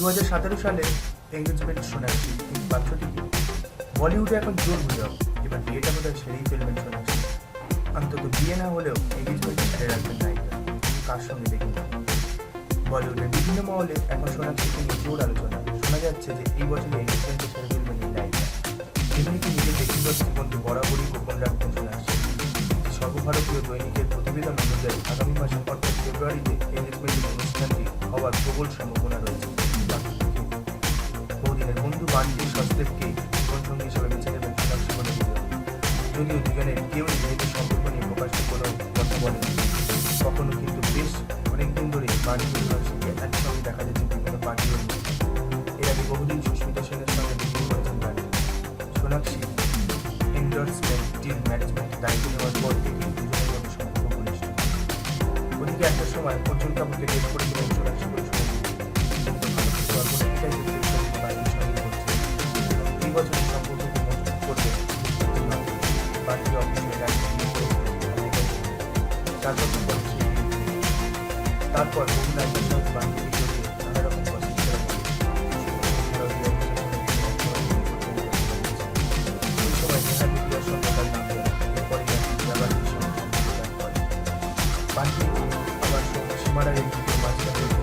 হাজার সতেরো সালে এঙ্গেজমেন্ট সোনাক্ষী এই পাত্রটিকে বলিউডে এখন জোর গুজব এবার বিয়েটা বোধহয় সেরেই ফেলবেন সোনাক্ষী অন্তত বিয়ে না হলেও এঙ্গেজমেন্ট ছেড়ে রাখবেন নায়িকা। কার সঙ্গে দেখুন বলিউডের বিভিন্ন মহলে এখন সোনাক্ষীকে নিয়ে জোর আলোচনা। শোনা যাচ্ছে যে এই বছরে এঙ্গেজমেন্টে ছেড়ে ফেলবেন এই নায়িকা। এমনিকে নিজের ব্যক্তিগত জীবনকে বরাবরই গোপন রাখতেন সোনাক্ষী সর্বভারতীয় দৈনিকের প্রতিবেদন অনুযায়ী আগামী মাসে অর্থাৎ ফেব্রুয়ারিতে এঙ্গেজমেন্টের অনুষ্ঠানটি হওয়ার প্রবল সম্ভাবনা রয়েছে। বহুদিনের বন্ধু জীবনসঙ্গী হিসেবে বেছে নেবেন বলে দিল যদিও দুজনের কেউ নিজেদের সম্পর্ক নিয়ে প্রকাশ্যে কোনো কথা বলেনি কখনো কিন্তু বেশ অনেকদিন ধরে বাণিজ্য সোনাক্ষীকে একসঙ্গে দেখা যাচ্ছে বিভিন্ন পার্টি এর আগে বহুদিন সুস্মিতা সেনের সঙ্গে মিটিং করেছেন বাণী সোনাক্ষী এন্ডোর্সমেন্ট টিম ম্যানেজমেন্ট দায়িত্ব নেওয়ার পর থেকে দুজনের মধ্যে সম্পর্ক ঘনিষ্ঠ। ওদিকে একটা সময় অর্জুন কাপুরকে ডেট করেছিলেন সোনাক্ষী বলে গেছে। তারপর নাম দেয় এরপরে আবার ভীষণ মাঝখানে